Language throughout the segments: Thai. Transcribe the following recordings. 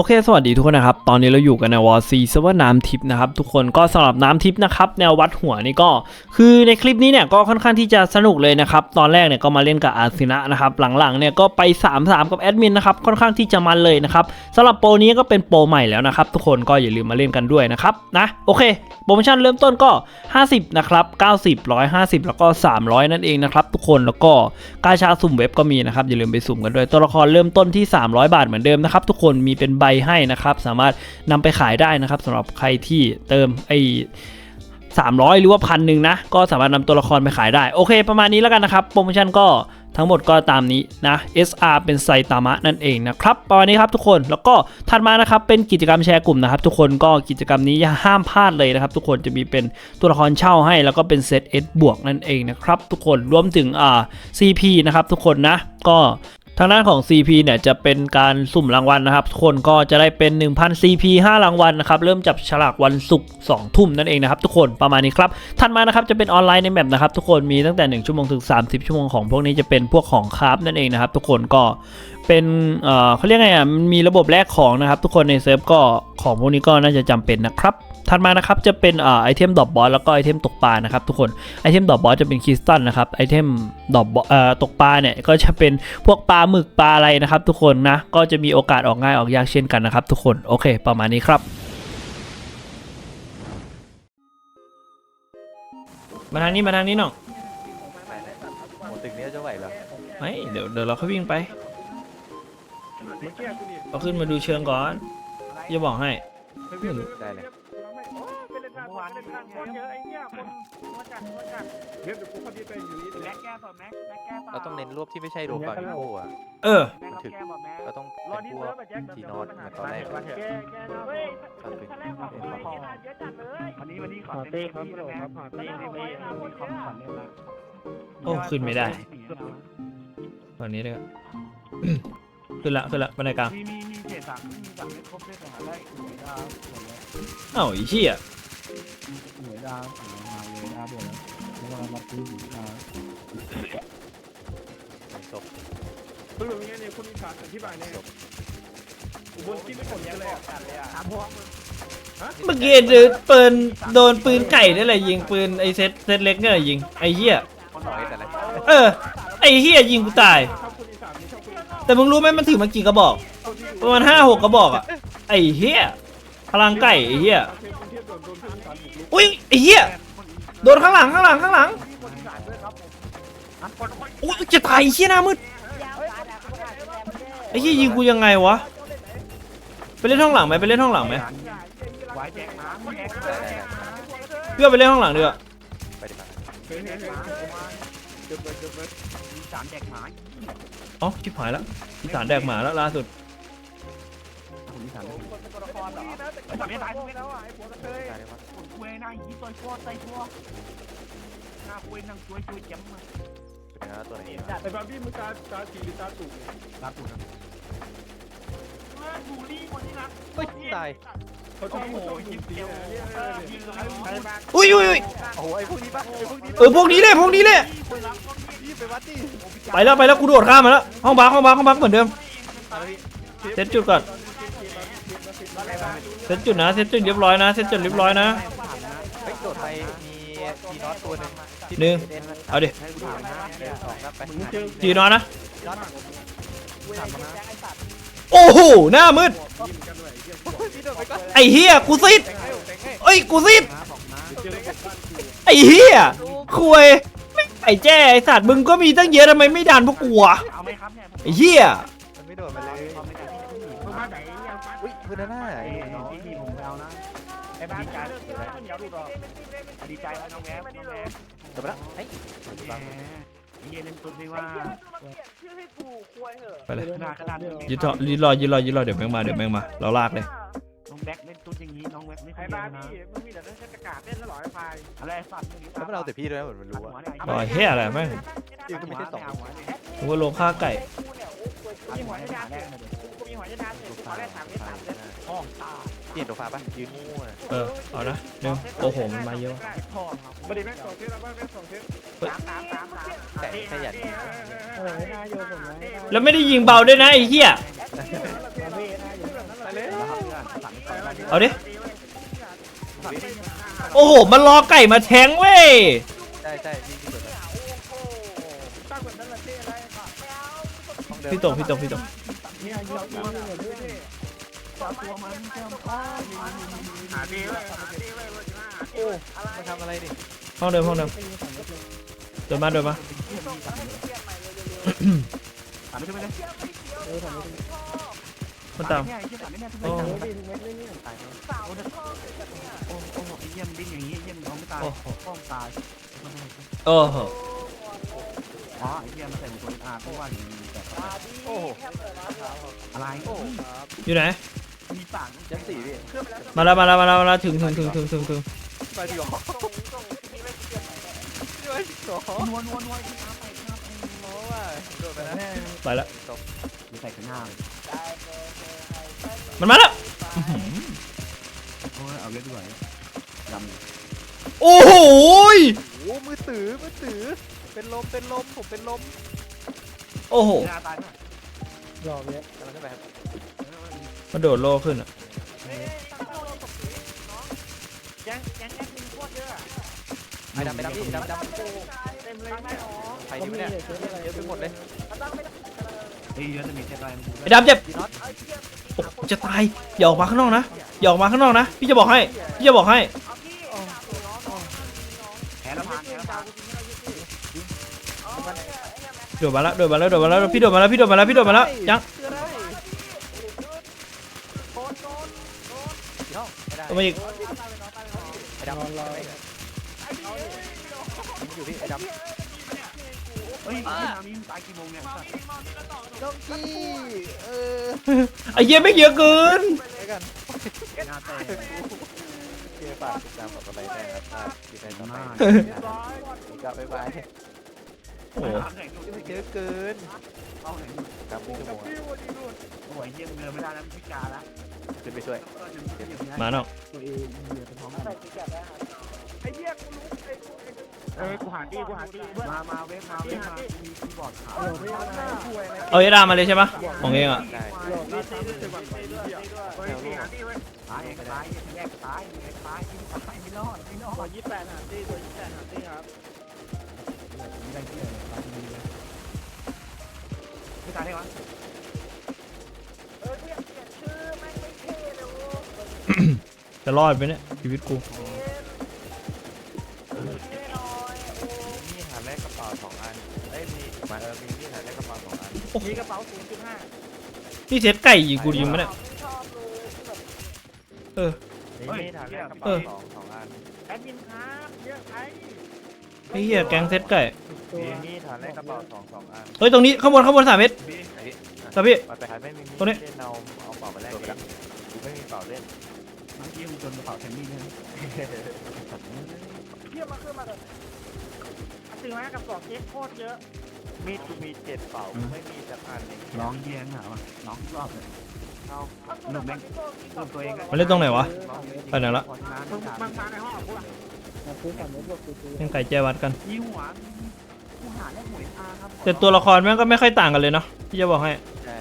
โอเค สวัสดีทุกคนนะครับ ตอนนี้เราอยู่กันในวอร์ซีเซเวอร์น้ำทิพย์นะครับ ทุกคนก็สำหรับน้ำทิพย์นะครับ แนววัดหัวนี่ก็ คือในคลิปนี้เนี่ยก็ค่อนข้างที่จะสนุกเลยนะครับ ตอนแรกเนี่ยก็มาเล่นกับอาร์ซินะนะครับ หลังๆเนี่ยก็ไป 3-3 กับแอดมินนะครับ ค่อนข้างที่จะมันเลยนะครับสำหรับโปรนี้ก็เป็นโปรใหม่แล้วนะครับ ทุกคนก็อย่าลืมมาเล่นกันด้วยนะครับ นะ โอเค โปรโมชั่นเริ่มต้นก็ 50 นะครับ 90 150 แล้วก็ 300 นั่นเองนะครับ ทุกคน แล้วก็กาชาสุ่มเว็บก็มีนะครับ อย่าลืมไปสุ่มกันด้วย ตัวละครเริ่มต้นที่ 300 บาทเหมือนเดิมนะครับ ทุกคน มีเป็นใบให้นะครับ สามารถนำไปขายได้นะครับสำหรับใครที่เติมไอ้300 หรือว่าพันหนึ่งนะ ก็สามารถนำตัวละครไปขายได้ โอเค ประมาณนี้แล้วกันนะครับ โปรโมชั่นก็ทั้งหมดก็ตามนี้นะ SR เป็นไซตามะนั่นเองนะครับ ประมาณนี้ครับทุกคน แล้วก็ถัดมานะครับเป็นกิจกรรมแชร์กลุ่มนะครับ ทุกคนก็กิจกรรมนี้อย่าห้ามพลาดเลยนะครับทุกคนจะมีเป็นตัวละครเช่าให้ แล้วก็เป็นเซต S บวกนั่นเองนะครับทุกคน รวมถึงอ่า CP นะครับทุกคนนะ ก็ ทางด้านของ CP เนี่ยจะเป็นการสุ่มรางวัลนะครับทุกคนก็จะได้เป็น 1,000 CP 5 รางวัลนะครับเริ่มจับฉลากวันศุกร์2ทุ่มนั่นเองนะครับทุกคนประมาณนี้ครับถัดมานะครับจะเป็นออนไลน์ในแบบนะครับทุกคนมีตั้งแต่ 1 ชั่วโมงถึง 30 ชั่วโมงของพวกนี้จะเป็นพวกของคราฟนั่นเองนะครับทุกคนก็ เป็นเอ่อเขาเรียกไงอะมันมีระบบแลกของนะครับ ทุกคนในเซิร์ฟก็ของพวกนี้ก็น่าจะจำเป็นนะครับถัดมานะครับจะเป็นเอ่อไอเทมดรอปบอสแล้วก็ไอเทมตกปลานะครับทุกคนไอเทมดรอปบอสจะเป็นคริสตัลนะครับไอเทมดรอปเอ่อตกปลาเนี่ยก็จะเป็นพวกปลาหมึกปลาอะไรนะครับทุกคนนะก็จะมีโอกาสออกง่ายออกยากเช่นกันนะครับทุกคนโอเค ประมาณนี้ครับมาทางนี้มาทางนี้น้องโอ้ตึกนี้จะไหวเหรอไม่เดี๋ยวเดี๋ยวเราค่อยวิ่งไป เราขึ้นมาดูเชิงก่อนจะบอกให้ ได้เลยเราต้องเน้นรวบที่ไม่ใช่โดฟามิโก้อะเออมันถึกเราต้องเป็นพวกทีนอตเหมือนตอนแรกเลยก็เป็นเป็นความวันนี้วันนี้ขอเต้ครับพี่โดครับขอเต้ในเวทีขอขอเล่นละโอ้ขึ้นไม่ได้ ตอนนี้เลย ขึ้นละขึ้นละบันไดกลางมีมีมีเศษสั่งมีสั่งไม่ครบเลยแต่หาได้หวยดาวหวยเอ้าไอีเชี่ยหวยดาวสั่งมาเลยดาวเดียวแล้วแล้วก็รับซื้อหวยดาวเป็นศพคือแบบนี้เนี่ยคุณมีขาดอธิบายเนี่ยอุบลที่ไม่ผลยังเลยอะถามพวกมึงเมื่อกี้เดินปืนโดนปืนไก่นี่แหละยิงปืนไอเซตเซตเล็กนี่แหละยิงไอเหี้ยคนน้อยแต่ละเออไอเหี้ยยิงกูตาย แต่มึงรู้ไหมมันถือมากี่กระบอก ประมาณห้าหกกระบอกอะ ไอ้เหี้ยพลังไก่ไอเหี้ยเทพกรุงเทพโดนโดนคุณอีสานบุกรุกอุ้ยไอ้เหี้ยโดนข้างหลังข้างหลังข้างหลังอุ้ยจะตายไอ้เหี้ยหน้ามืดไอ้เหี้ยยิงกูยังไงวะไปเล่นห้องหลังไหมไปเล่นห้องหลังไหมเพื่อไปเล่นห้องหลังดีกว่า ไปดีกว่าเฮ้ยเฮ้ยเฮ้ยเก็บไว้เก็บไว้มีสามแจกหมาอ๋อชิบหายแล้วอีสานแดกหมาแล้วล่าสุดคนอีสานคนเป็นตัวละครเหรอแต่ไม่ตายไม่แล้วอะไอ้ผัวกระเทยได้เลยว่าคนคุยนั่งยิ้มตัวชั่วใจชั่วหน้าคุยนั่งช่วยช่วยเจ็บมาเป็นเนื้อตัวไหนไอ้บาร์บี้มึงตาตาสีหรือตาตู่รับถูกนะเพื่อนบูลลี่คนที่รักเฮ้ยตาย เขาชอบเขาชอบดูสีนะเนี่ยเออยืนเลยอุ้ยอุ้ยอุ้ยโอ้โหไอ้พวกนี้ปะไอ้พวกนี้เออพวกนี้เลยพวกนี้เลยคนรักคนนี้รีบไปวัดดิไปแล้วไปแล้วกูโดดข้ามมาแล้วห้องพักห้องพักห้องพักเหมือนเดิมเซตจุดก่อนเซตจุดนะเซตจุดเรียบร้อยนะเซตจุดเรียบร้อยนะ เฮ้ยโดดไปมีทีนอตตัวหนึ่งที่หนึ่งเล่นเอาดิให้กูถามนะเดี๋ยวสองครับไปมึงเจอจีนอนนะน็อตโอ้โหหน้ามืดยิ้มกันห น่อยเยี่ยมพี่โดไอ้เฮียกูซิดเอ้ยกูซิดไอ้เฮียคุยไอ้แจ้ไอ้สัตว์มึงก็มีตั้งเยอะทำไมไม่ดันพวกกูอะเอาไหมครับเนี่ยไอ้เฮียไม่โดนมาเลยเพิ่อนหน้าไอ้พี่ผมไปเอานะไอ้บ้านดีใจเดี๋ยวน้องแง้มน้องแง้มจบแล้วเฮ้ยแหมเย็นตุ้มว่า เลยขนาดขนาดยืนรอยืนรอยืนรอยืนรอเดี๋ยวแม่งมาเดี๋ยวแม่งมาเราลากเลยน้องแบ็คเล่นตุ้อย่างนี้น้องแบ็คไม่เคไอ้ยบานะร์บี้มึงมีแต่เรื่องเทศกาลเล่นแล้วหรอไอ้พายอะไรสัตว์แล้วมันเอาแต่พี่ด้วยนะเหมือนมันรู้อะรอเฮียอะไรแม่งจริงก็ไม่ใช่สองกูว่าลงค่าไก่มีหัวจะทานมีหัวจะทานตัวฟ้าฟ้าห้องตา เปลี่ยนตัวฟ้าป่ะยืนงูอะเออ เอานะหนึ่งโอ้โห มันมาเยอะห้องครับบัดนี้แม่งสองเทสแล้วบ้างแม่งสองเทสสามสามสามสามแต่แค่อยากเออไม่น่าโยนผมนะแล้วไม่ได้ยิงเบาด้วยนะไอ้เฮียไปเลยเอาดิ โอ้โห มันรอไก่มาแทงเว้ย ใช่ใช่พี่พี่เปิดเลยตั้งแบบนั้นละเท่อะไรค่ะห้องเดิมพี่ตกพี่ตกพี่ตกเนี่ยยอด ตัวเลยเท่จับตัวมันเจ้าหาดีเลยหาดีเลยเลยหาโอ้มาทำอะไรนี่ห้องเดิมห้องเดิมเดินมาเดินมาถามไม่ใช่ไหมเนี่ยมันตามเนี่ยไอ้เหี้ยถามไม่แน่ทุกโอ้เรื่องตายแล้วโอ้โอ้โอ้ไอ้เหี้ยมดิ้นอย่างนี้เหี้ยมน้องไม่ตายป้องตายโอ้โหอ๋อไอ้เหี้ยมใส่หมวกอาเพราะว่าอย่างนี้แบบโอ้โหอะไรอยู่ไหน มีปากยันสี่พี่มาแล้วมาแล้วมาแล้วมาแล้วถึงถึงถึงถึงถึงถึงไปดีกว่าด้วยสองนัวนัวนัวไอ้ที่น้ำไปน้ำไปโอ้ว่าโดดไปนะไปแล้วมีใส่ข้างหน้าเลยมันมาแล้วโอ้ยเอาเยอะด้วยดำโอ้โหยโอ้มือถือมือถือเป็นลมเป็นลมผมเป็นลมโอ้โหหน้าตายไหมยอมเนี่ยกำลังขึ้นไปครับ มันโดดโลขึ้นอะแก๊งแก๊งแอดมินโคตรเยอะไอ้ดำไปดำพี่ดำดำเต็มเลยไม่หรอใครดีวะเนี่ยเยอะไปหมดเลยไอ้เยอะจะมีเทปอะไรมันไอ้ดำเจ็บดีน็อตโอ้จะตายอย่าออกมาข้างนอกนะอย่าออกมาข้างนอกนะ พี่จะบอกให้ พี่จะบอกให้แพ้แล้วผ่านแพ้แล้วผ่านโดดมาแล้วโดดมาแล้วโดดมาแล้วพี่โดดมาแล้วพี่โดดมาแล้วพี่โดดมาแล้วยัง คืออะไรพี่ น้องไม่ได้เอามาอีกไอ้ดำมันอยู่พี่ไอ้ดำเฮ้ยน้ำนี้ตายกี่โมงเนี่ยน้องกี้เออไอ้เหี้ยไม่เยอะเกินไปกันหน้าแตกเกียร์ฝากติดตามกับอะไรได้ครับถ้าอยู่ในต่อไปเรียบร้อยกลับไปบายโอ้โหเยอะเกินเอาไหนครับพี่ชั่วโมงพี่วันนี้ดูโอ้ยเยี่ยมเดินไม่ได้แล้วพิการแล้ว ขึ้นไปช่วย มาเนาะตัวเองเหยื่อเป็นท้องไอ้เหี้ยกูรู้ไอ้กูไอ้เอ้ยกูหาดีกูหาดีมา มาเว็บมาเว็บมามีคีย์บอร์ดขาวเออไม่เอาหน้าช่วยอะไรเอาไอ้ดามาเลยใช่ปะของเองอะได้หลอกนี่ตีด้วยวันตีด้วยเฮ้ยนี่หาดีเว้ยตายตายแยกตายแยกตายตายไม่รอดไม่รอตัวดยี่แปดหาตีตัวยี่แปดหาตีครับไม่ได้เกี่ยวไม่ตายได้วะ จะรอดไหมเนี่ยชีวิตกูมีหาแลกกระเป๋าสองอันเอ้ยมีมาเออมีมีหาแลกกระเป๋าสองอันมีกระเป๋าศูนย์จุดห้านี่เซตไก่ยิงกูยิงไหมเนี่ยเออมีมีหาแลกกระเป๋าสองสองอันแอดมินครับเยอะไปไอ้เหี้ยแกงเซตไก่มีมีหาแลกกระเป๋าสองสองอันเฮ้ยตรงนี้ข้างบนข้างบนสามเมตรไอ้ครับพี่ไปไปหาไม่มีมีตรงนี้ เเยี่ยมมาขึ้นมาเลยถึงแม้กับกรอกเค้กโคตรเยอะ มีดกูมีเจ็ดเป๋ากูไม่มีสักอันเองร้องเยี่ยงเหรอวะร้องรอบเลยเอาหนุ่มแม่งรวมตัวเองมันเล่นตรงไหนวะไปไหนละมึงมึงมาในห้องกูล่ะแกงไก่แจวัดกันยี่หัวกูหาได้หวยอาครับแต่ตัวละครแม่งก็ไม่ค่อยต่างกันเลยเนาะพี่จะบอกให้ใช่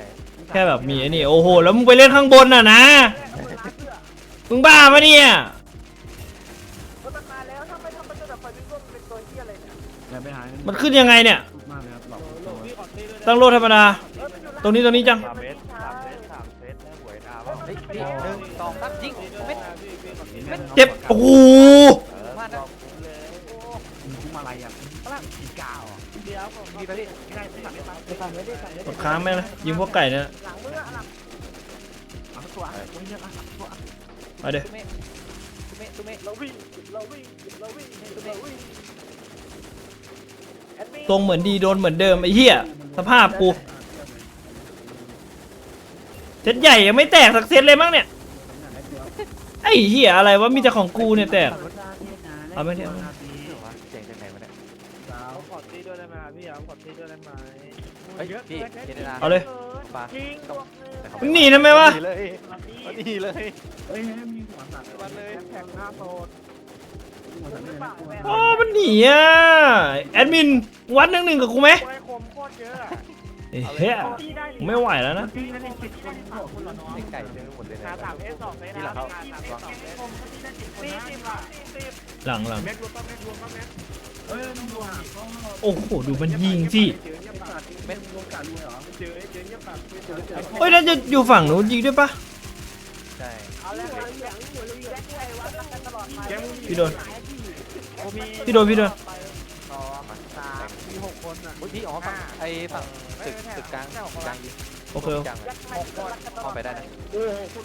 แค่แบบมีไอ้นี่โอ้โหแล้วมึงไปเล่นข้างบนน่ะนะมึงบ้าปะเนี่ย มันขึ้นยังไงเนี่ย มากเลยครับหลอกตัวตั้งโลธรรมดา ตรงนี้ตรงนี้จัง สามเมตรสามเมตรสามเมตรได้หวยอาว่าเฮ้ยนี่หนึ่งสองสามยิงเม็ดเจ็บ โอ้โหเออมาดอกเลยมึงคุ้มอะไรอะอีกาอะเดี๋ยวผมมีไปพี่ไม่ได้ไม่ได้ไม่ได้ไม่ได้ไม่ได้กดค้างแม่งเลยยิงพวกไก่เนี่ยหลังมือหลังเอาตัวตัวเยอะอะตัวมาเดี๋ยวตุเมะตุเมะตุเมะเราวิ่งเราวิ่งเราวิ่งเราวิ่ง ตรงเหมือนดีโดนเหมือนเดิมไอ้เหี้ยสภาพกูเซตใหญ่ยังไม่แตกสักเซตเลยมั้งเนี่ยไอ้เหี้ยอะไรวะมีแต่ของกูเนี่ยแตกเอาไม่ได้เอาไม่ได้เจ๋งจากไหนมาเนี่ยเอาขอตีด้วยได้ไหมพี่เอาขอตีด้วยได้ไหมเฮ้ยพี่เจเนดาเอาเลยปลาจริงมึงหนีทำไมวะหนีเลยหนีเลยเฮ้ยมีหัวสัตว์วันเลยแข่งหน้าโซน หัวสัตว์ไม่ได้อ๋อมันหนีอะแอดมินวัดหนึ่งหนึ่งกับกูไหมไอ้คมโคตรเยอะเฮ้ยไม่ไหวแล้วนะตีนั่นเองสิบคนของคนละน้องไอ้ไก่เต็มไปหมดเลยนะสามเอสสองเลยนี่นะแหละเขาสามเอสสองเลยสี่สิบอะสี่สิบหลังหลังเม็ดรวมก็เม็ดรวมก็เม็ดเอ้ยมึงดูอะโอ้โหดูมันยิงสิเจอเงียบปากเม็ดรวมกันเลยเหรอเจอเจอเงียบปากเจอเจอเฮ้ยน่าจะอยู่ฝั่งนู้นยิงด้วยปะใช่เอาแล้วเอาอย่างหัวเรือด้วยวัดกันตลอดไปพี่โดนโอ้มี พี่โดนพี่โดน สองสามมีหกคนอะอุ้ยพี่อ๋อฝั่งไอ้ฝั่งตึกตึกกลางกลางยิงโอเคกลางอะหกคนเข้าไปได้นะ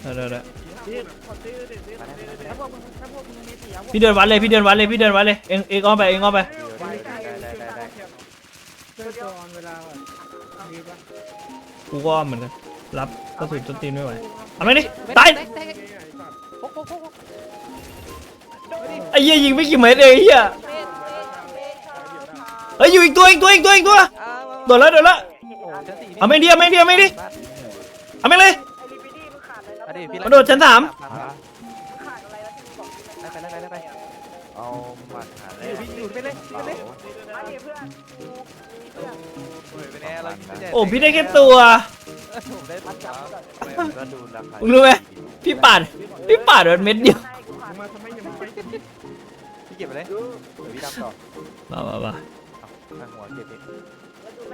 ได้ได้ได้นี่ขอซื้อดิซื้อถ้าพวกมึงถ้าพวกมึงมีเสียพี่เดินวัดเลยพี่เดินวัดเลยพี่เดินวัดเลยเองเองอ้อมไปเองอ้อมไปได้ได้ได้ได้ได้เจอตอนเวลามีปะกูก็อ้อมเหมือนกันรับกระสุนต้นตีนไม่ไหวเอาไหมดิตายพกพกพกพก ไอ้เหี้ยยิงไม่กี่เมตรเองไอ้เหี้ยเฮ้ยอยู่อีกตัวอีกตัวอีกตัวอีกตัวอ้าวโดดแล้วโดดแล้วโอ้ชั้นสี่เอาไม่ดีเอาไม่ดีเอาไม่ดีเอาไม่เลยอันนี้พี่มาโดดชั้นสามได้ไปได้ไปได้ไปเอาบัตรหาเลยพี่อยู่ไปเลยไปเลยเป็นแอร์เราโอ้พี่ได้แค่ตัวผมได้บัตรครับก็ดูราคามึงรู้ไหมพี่ปาดพี่ปาดมันเม็ดเดียว มาทำไมยังไม่ไปพี่เก็บไปเลยเดี๋ยวพี่ดำต่อมามามาทางหัวเก็บเอง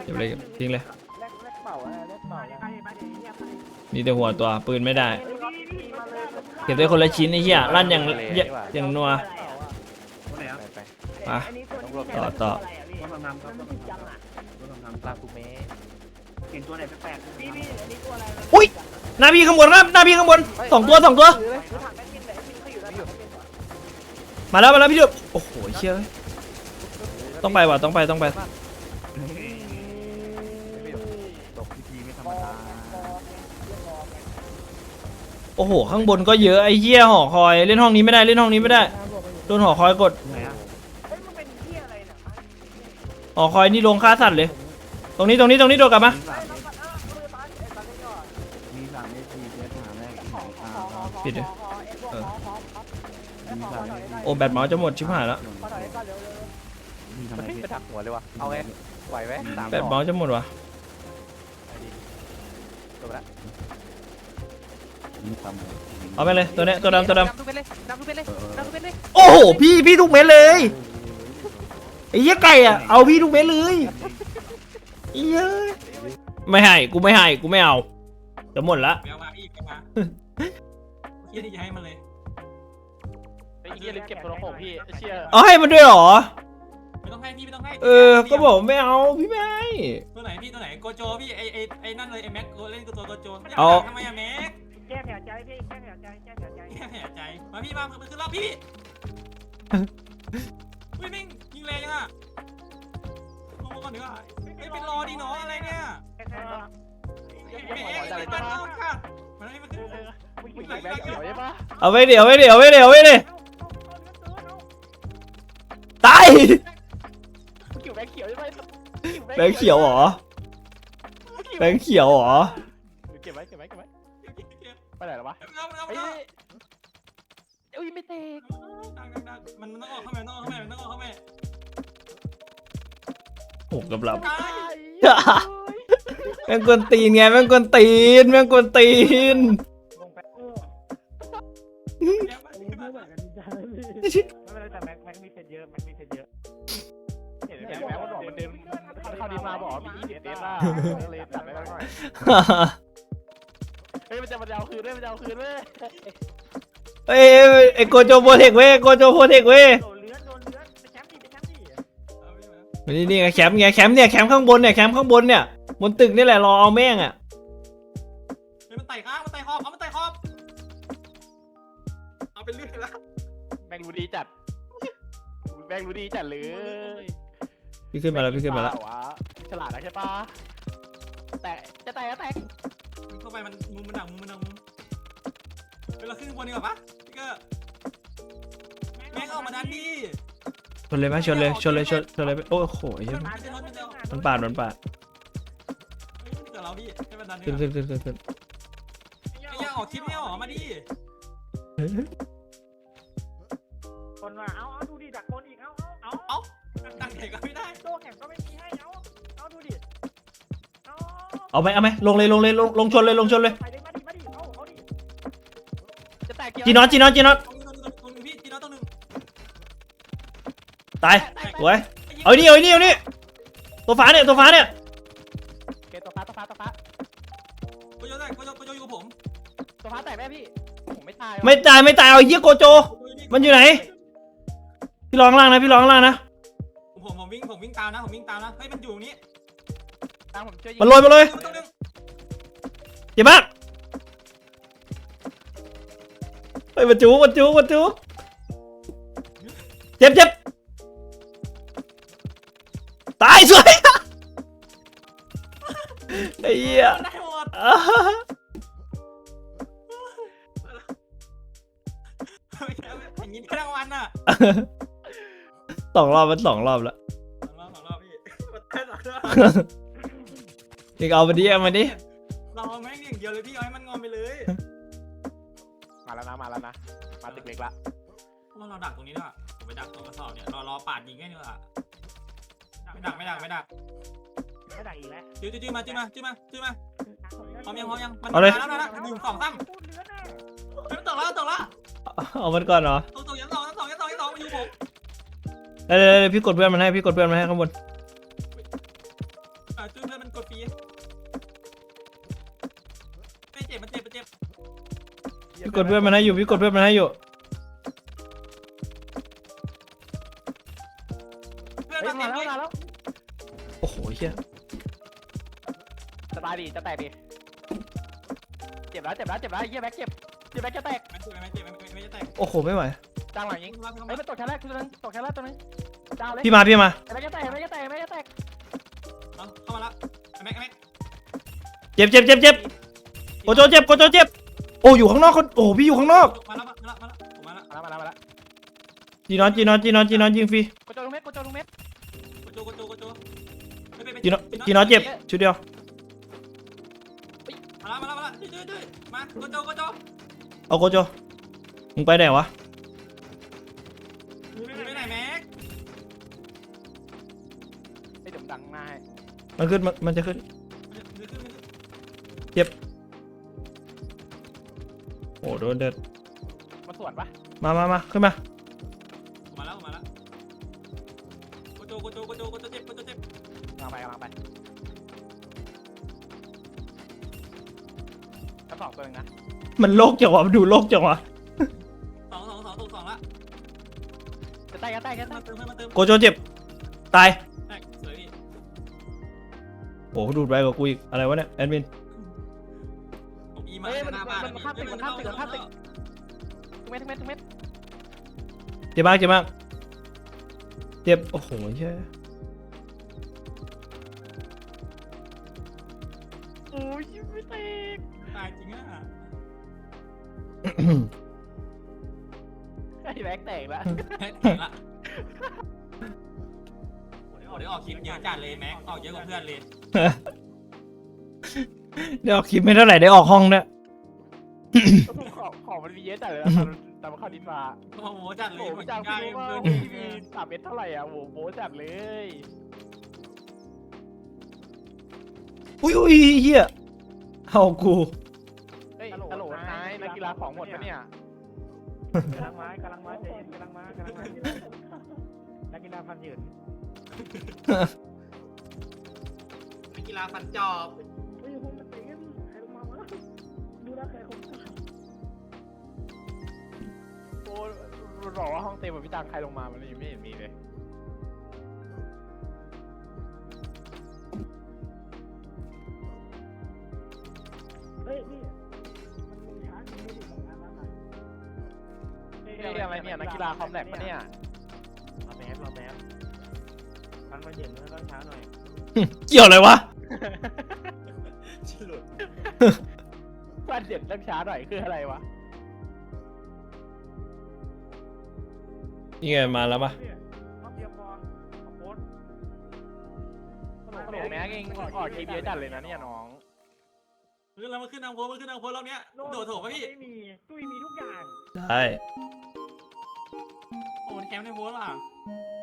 เก็บเลยเก็บทิ้งเลย แลกแลกเป่าอะไรแลกเป่าไปไปเดี๋ยวมีแต่หัวตัวปืนไม่ได้ เก็บได้คนละชิ้นไอ้เหี้ยลั่นอย่างอย่างนัว คนไหนอะไปไปมาต้องรวบต่อต่อคนทำนำครับคนทำนำลาคูเมเห็นตัวไหนแปลกพี่พี่อันนี้ตัวอะไรอุ้ยหน้าพี่ข้างบนครับหน้าพี่ข้างบนสองตัวสองตัวคือถังแม็กกินแต่พี่ มาแล้วมาแล้วพี่เดือบโอ้โหเชี่ยต้องไปว่ะต้องไปต้องไปตกทีไม่ธรรมดาโอ้โหข้างบนก็เยอะไอ้เหี้ยหอคอยเล่นห้องนี้ไม่ได้เล่นห้องนี้ไม่ได้โดนหอคอยกดไหนอะเฮ้ยมันเป็นเหี้ยอะไรเนี่ยหอคอยนี่ลงค่าสัตว์เลย ตรงนี้ตรงนี้ตรงนี้โดดกลับมามีสามมีสามเอทีเอสหาแรกหาตาปิดเลย โอ้แบตเมาส์จะหมดชิบหายแล้วขอถอยก่อนเร็วมีทำไมไปทักหัวเลยวะเอาไงไหวไหมสามแบตเมาส์จะหมดวะจบละมีทำเอาไปเลยตัวเนี้ยตัวดำตัวดดำทุกเป็นเลยดำทุกเป็นเลยดำทุกเป็นเลยำโอ้โหพี่พี่ทุกเม็ดเลยไอ้เหี้ยไก่อะเอาพี่ทุกเม็ดเลยไอ้เหี้ยไม่ให้กูไม่ให้กูไม่เอาจะหมดละแมวมาพี่แมวมาเฮียนี่จะให้มันเลยไอ้เหี้ยลืมเก็บโทรโขงพี่เชี่ยเอาให้มันด้วยเหรอ ไม่ต้องให้พี่ไม่ต้องให้เออ ก็บอกไม่เอาพี่ไม่ให้ ตัวไหนพี่ตัวไหนโกโจพี่ไอไอไอนั่นเลยไอแม็กโกเล่นกับตัวโกโจเอา ทำไมอะแม็กแก้แผลใจพี่แก้แผลใจแก้แผลใจแค่แผลใจมาพี่มามันขึ้นรอบพี่อุ้ยแม่งยิงแรงยังอะลงมาก่อนดีกว่าไอเป็นรอดีเนาะอะไรเนี่ยแก้แผลใจไอ้เอ็กซ์มันเอาค่ะมันให้มันขึ้นผู้หญิงแบงค์เขียวใช่ปะเอาไว้เดี๋ยวไว้เดี๋ยวไว้เดี๋ยวไว้เดี๋ยวตาย เขียวแบงค์เขียวใช่ไหมแบงค์เขียวเหรอแบงค์เขียวเหรอเก็บไว้เก็บไว้เก็บไว้ไปไหนแล้ววะเอาเอาเอ้ยเอาเอ้ยไม่เตะดังดังดังมันมันต้องออกเข้ามาต้องออกเข้ามาต้องออกเข้ามาโอ้กำลังตายแม่งกวนตีนไงแม่งกวนตีนแม่งกวนตีน มาบอกมียี่สิบเมตรล่ะเลยจับไปแล้วหน่อยเฮ้ยมันจะมันจะเอาคืนด้วยมันจะเอาคืนด้วยเอ้ยไอ้โกโจโปรเทคเว้ยโกโจโปรเทคเว้ยโดนเลื้อนโดนเลื้อนไปแชมป์ดิไปแชมป์ดินี่นี่ไงแคมป์ไงแคมป์เนี่ยแคมป์ข้างบนเนี่ยแคมป์ข้างบนเนี่ยบนตึกนี่แหละรอเอาแม่งอะมันไต่ข้างมันไต่ขอบเอามันไต่ขอบเอาเป็นเรื่องแล้วแม่งรู้ดีจัดแม่งรู้ดีจัดเลย พี่ขึ้นมาแล้วพี่ขึ้นมาแล้วฉลาดนะใช่ปะแต่จะแตกก็แตกเข้าไปมันมุมมันดังมุมมันดังมุมเวลาขึ้นบนดีกว่าปะพี่ก็แม่งออกมาดันดีชนเลยไหมชนเลยชนเลยชนชนเลยโอ้โหไอ้เหี้ยมันจะรถมันจะมันปาดมันปาดเดี๋ยวเราพี่ให้มันดันดีขึ้นขึ้นขึ้นขึ้นขึ้นไอ้ยังออกคลิปไม่ออกมาดิ เอาเอ้าดังไหนก็ไม่ได้โดนแข่งก็ไม่มีให้เอาเอาดูดิเอาเอาไหมเอาไหมลงเลยลงเลยลงลงชนเลยลงชนเลยไปดิมาดิมาดิเอาเอาดิจะแตกเกี่ยวจีนอนจีนอนจีนอนตรงนึงตรงนึงตรงนึงพี่จีนอตตรงนึงตายสวยเอาไอ้นี่เอาไอ้นี่เอาไอ้นี่ตัวฟ้าเนี่ยตัวฟ้าเนี่ยโอเคตัวฟ้าตัวฟ้าตัวฟ้าโกโจแตกโกโจโกโจอยู่กับผมตัวฟ้าแตกแม่พี่ผมไม่ตายว่ะไม่ตายไม่ตายเอาไอ้เหี้ยโกโจโกโจอยู่นี่มันอยู่ไหน พี่รองล่างนะพี่รองล่างนะผมผมผมวิ่งผมวิ่งตามนะผมวิ่งตามนะเฮ้ยมันอยู่ตรงนี้ ตามผมช่วยยิงมันลอยมาเลยมันตรงนึงเจ็บมากเฮ้ยมาจูมาจูมาจูเจ็บเจ็บตายสวยไอ้เหี้ยได้หมดอ่าอย่างนี้ได้รางวัลน่ะสองรอบมันสองรอบแล้ว สองรอบสองรอบพี่มันได้สองรอบ อีกเอามาดิเอามาดิเราแม่งอย่างเดียวเลยพี่เอาให้มันงอนไปเลยมาแล้วนะมาแล้วนะ มาตึกเล็กละว่าเราดักตรงนี้ด้วยผมไปดักตรงกระสอบเนี่ยรอรอปาดยิงแค่นี้ว่ะไม่ดักไม่ดักไม่ดักไม่ดังอีกแล้วจิ้วจิ้วมาจิ้วมาจิ้วมาจิ้วมาพร้อมยังพร้อมยังมันเอาเลยมาแล้วนะหนึ่งสองสามเฮ้ยมันตกแล้วมันตกแล้วเอามันก่อนเหรอตกตกยันสองยันสองยันสองยันสองมาอยู่ผมเดี๋ยวเดี๋ยวเดี๋ยวพี่กดเพื่อนมันให้พี่กดเพื่อนมันให้ข้างบน พี่กดเพื่อนมันให้อยู่พี่กดเพื่อนมันให้อยู่เพื่อนเฮ้ยมันมาเจ็บแล้วมาแล้วโอ้โหเฮียจะตายดิจะแตกดิเจ็บแล้วเจ็บแล้วเจ็บแล้วเยี่ยแบ็คเจ็บเยี่ยแบ็คจะแตกมันเจ็บไม่เจ็บไม่ไม่จะแตกโอ้โหไม่ไหวจ้างหลังยิงเฮ้ยมันตกชั้นแรกตัวนึงตกชั้นแรกตัวนึงจ้างเลยพี่มาพี่มาแบ็คจะแตกแบ็คจะแตกแบ็คจะแตกเอาเข้ามาแล้วแม็กแม็กเจ็บเจ็บเจ็บเจ็บโกโจเจ็บโกโจเจ็บ โอ้อยู่ข้างนอกคนโอ้พี่อยู่ข้างนอกมาแล้วมาแล้วมาแล้วผมมาแล้วมาแล้วมาแล้วมาแล้วจีนอนจีนอนจีนอนจีนอนยิงฟรีกดโจลุงเม็ดกดโจลุงเม็ดโกโจโกโจโกโจจีนอนจีนอนเจ็บชุดเดียวมาแล้วมาแล้วมาแล้วจุ้ยจุ้ยมาโกโจโกโจเอาโกโจมึงไปไหนวะไปไหนแม็กไอ้เดี๋ยวดังหน้าให้มันขึ้นมันมันจะขึ้น โอ้โดนเด็ดมาสวนปะมามามาขึ้นมามาแล้วมาแล้วโกโจโกโจโกโจโกโจเจ็บโกโจเจ็บกำลังไปกำลังไปชั้นสองตัวนึงนะมันโลกจังวะมันดูโลกจังวะสองสองสองตกสองละจะแตกจะแตกจะแตมากเติมมาเติมโกโจเจ็บตายแตกสวยพี่โอ้ดูดไปกว่ากูอีกอะไรวะเนี่ยแอดมินามันบ้านมันข้ามตึกมันข้ามตึกมันข้ามตึกทุกเม็ดทุกเม็ดทุกเม็ดเจ็บมากเจ็บมากเจ็บโอ้โหเฮ้ยโอ้ยไม่แตกตายจริงอะไอ้แบ็คแตกแล้วแตกละโอ้ได้ออกคลิปเยอะจัดเลยแม็กออกเยอะกว่าเพื่อนเลยเดี๋ยวออกคลิปไม่เท่าไหร่ได้ออกห้องด้วย ของของมันมีเยอะจัดเลยนะตอนตอนมันเข้าดินมาโอ้โหจัดเลโอ้ยโหมันจากง่ายพี่เกิว่านมีสามเม็ดเท่าไหร่อะโอ้โหโบะจัดเลยอุ้ยอุ้ยเฮียเอากู เฮ้ยฮัลโหลนายนักกีฬาของหมดปะเนี่ยกำลังมากำลังมาใจเย็นกำลังมากำลังมานักกีฬาฟันเหยินนักกีฬาฟันจอบ เฮ้ยผมมันเต็มใครลงมาวะดูแลใครคน อ้บอกว่าห้องเต็มแบบพี่ตังใครลงมา มันยังไม่เห็นมีเลย เฮ้ยนี่มันลงช้าจริงไม่ถึงงานแล้วนะเฮ้ยอะไรเนี่ยนักกีฬาคอมแลกปะเนี่ยรอแป๊บรอแป๊บฟันมันเหยินมันต้องช้าหน่อยเกี่ยวอะไรวะหลุดบ้านเด็ดต้องช้าหน่อยคืออะไรวะ นี่ไงมาแล้วปะต้องเตรียมบอลโค้ดฮัลโหลแม็กเองออกทีเยอะจัดเลยนะเนี่ยน้องขึ้นแล้วมาขึ้นทางโพมาขึ้นทางโพรอบเนี้ยโดดโถป่ะพี่ไม่มีตุ้ยมีทุกอย่างได้โอ้มันแคมป์ในโพว่ะ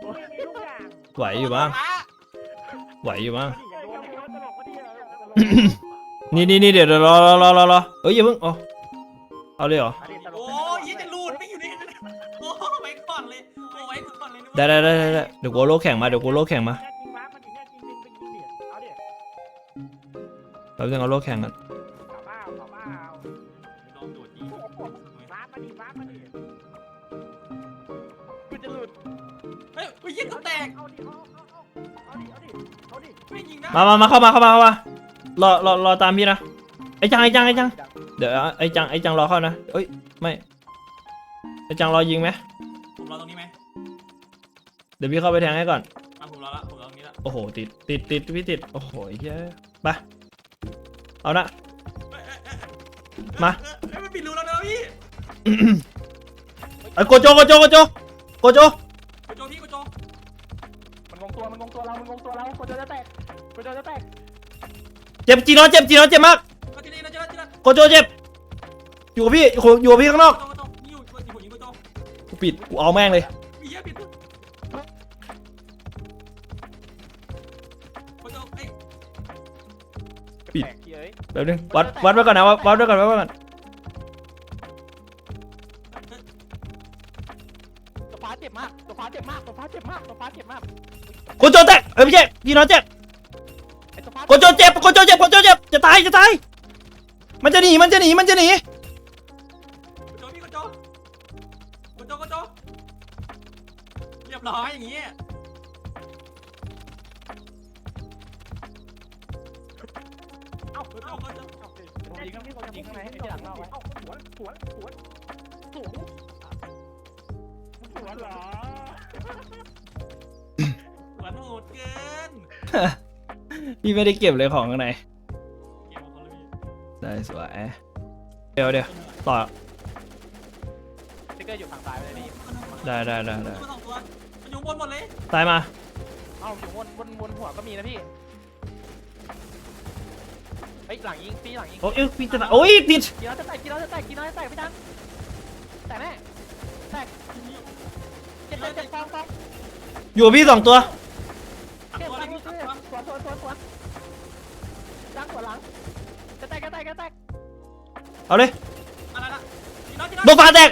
ตุ้ยมีทุกอย่างไหวอยู่บ้างไหวอยู่บ้างอย่าโดนอย่าโดนตลกก็ดีนี่นี่นี่เดี๋ยวเดี๋ยวรอรอรอรอรอเอ้ยอย่าเพิ่งเอาเอาเลยเหรอ ได้ได้ได้ได้เดี๋ยวกูโลแข่งมาเดี๋ยวกูโลแข่งมาเราจะเอาโลแข่งกันมามามาเข้ามาเข้ามาเข้ามารอรอรอตามพี่นะไอ้จังไอ้จังไอ้จังเดี๋ยวไอ้จังไอ้จังรอเข้านะเอ้ยไม่ไอ้จังรอยิงไหมผมรอตรงนี้ไหม เดี๋ยวพี่เข้าไปแทงให้ก่อน อะผมรอละผมรอตรงนี้ละโอ้โห ติด ติดติดพี่ติด โอ้โหไอ้เหี้ยไปเอานะมาเอ้ยมันปิดรูแล้วนะพี่ไอ้โกโจโกโจโกโจโกโจกโจพี่กโจมันงงตัวมันงงตัวเรา มันงงตัวเรากูจะแตกกูจะแตกเจ็บจีโนเจ็บจีโนเจ็บมากก็ทีนี้นะเจ้าเจ้าโกโจเจ็บ อยู่กับพี่อยู่อยู่กับพี่ข้างนอกกโจกโจนี่อยู่ที่ผมยิงกโจกูปิดกูเอาแม่งเลย ป๊บนึงวัดวัดไว้ก่อนนะวัดวัดไว้ก่อนวัดไว้ก่อนตัวฟ้าเจ็บมากตัวฟ้าเจ็บมากตัวฟ้าเจ็บมากตัวฟ้าเจ็บมากโกโจแตกเอ้ยไม่ใช่จีโนเจ็บไอ้ตัวฟ้าโกโจเจ็บโกโจเจ็บโกโจเจ็บจะตายจะตายมันจะหนีมันจะหนีมันจะหนีกโจพี่กโจกโจกโจเรียบร้อยอย่างงี้ เอากโจเอาผมยิงข้างยิงข้างในให้หลังเราไว้เอาสวนสวนสวนสูงสวนเหรอหวนโหดเกินพี่ไม่ได้เก็บเลยของข้างในเกมของเลยได้สวยเดี๋ยวเดี๋ยวต่อติ๊กเกอร์อยู่ฝั่งซ้ายเลยนี่ได้ได้ได้ได้ตัวสองตัวมันอยู่บนหมดเลยตายมา เอ้าอยู่บนบนบนหัวก็มีนะพี่ เฮ้ยหลังยิงพี่หลังยิงโอ้ยพี่จะตายโอ้ยติดกีฬาจะแตกกีฬาจะแตกกีฬาจะแตกพี่ดังแตกแน่แตกเจ็บเจ็บเจ็บฟองฟองอยู่กับพี่สองตัวเก็บตัวตัเล็งกค์ตัวด้วยสวนสวนสวนสวนดังหัวหลังจะแตกจะแตกจะแตกเอาเลยอะไรนะจีโน่จีโน่โดนฟ้าแตก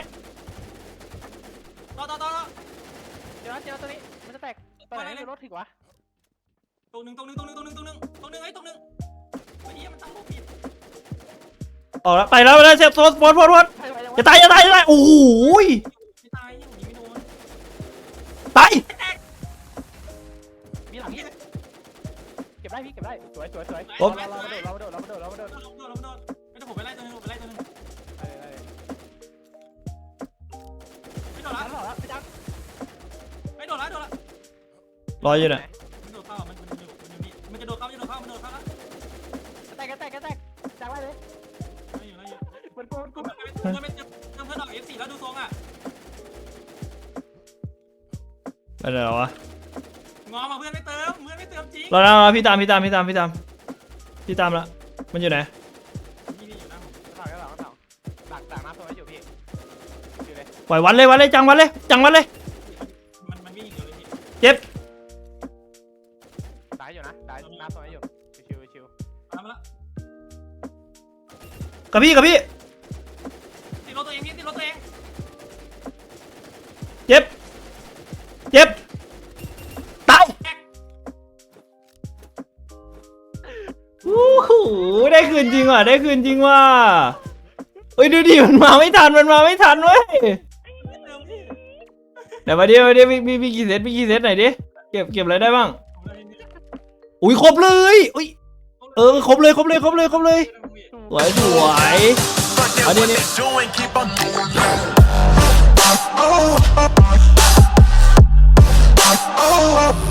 ต่อต่อต่อเดี๋ยวนะเดี๋ยวนะตัวนี้มันจะแตกตอนไหนในรถถึงวะตรงหนึ่งตรงหนึ่งตรงหนึ่งตรงหนึ่งตรงหนึ่งตรงหนึ่งไอ้ตรงหนึ่งไออกแล้วไปแล้วไปแล้วเซฟโซนปอลปอลปอลอย่าตายอย่าตายอย่าตายโอ้โหตายอยู่นี่ไม่โดนตายมีหลังนี่เก็บได้พี่เก็บได้สวยสวยสวยเราเราโดดเราโดดเราโดดเราโดดเราโดดไม่ต้องผมไปไล่ตัวนึงไปไล่ตัวนึงไม่โดนละไม่โดนละไม่โดนละโดนละรออยู่เนี่ย มันโกนกูกูไม่ไม่ไม่เจอเพื่อนออก F4 แล้วดูทรงอะไปไหนแล้ววะงอมาเพื่อนไม่เติมเพื่อนไม่เติมจริงรอแล้วรอพี่ตามพี่ตามพี่ตามพี่ตามพี่ตามละมันอยู่ไหนนี่นี่อยู่นะผมหลังหลังหลังหลังหลังหน้าตัวอยู่พี่อยู่เลยปล่อยวันเลยวันเลยจังวันเลยจังวันเลยมันมันวิ่งอยู่เลยพี่เจ็บได้อยู่นะได้หน้าตัวอยู่ชิวชิวทำมาละกับพี่กับพี่ คืนจริงว่ะได้คืนจริงว่ะเฮ้ยดูดิมันมาไม่ทันมันมาไม่ทันเว้ยเดี๋ยวมาเดี๋ยวมาเดี๋ยวมีมีกี่เซตมีกี่เซตไหนดิเก็บเก็บอะไรได้บ้างอุ้ยครบเลยอุ้ยเออครบเลยครบเลยครบเลยครบเลยสวยสวยอันนี้นี่ Oh,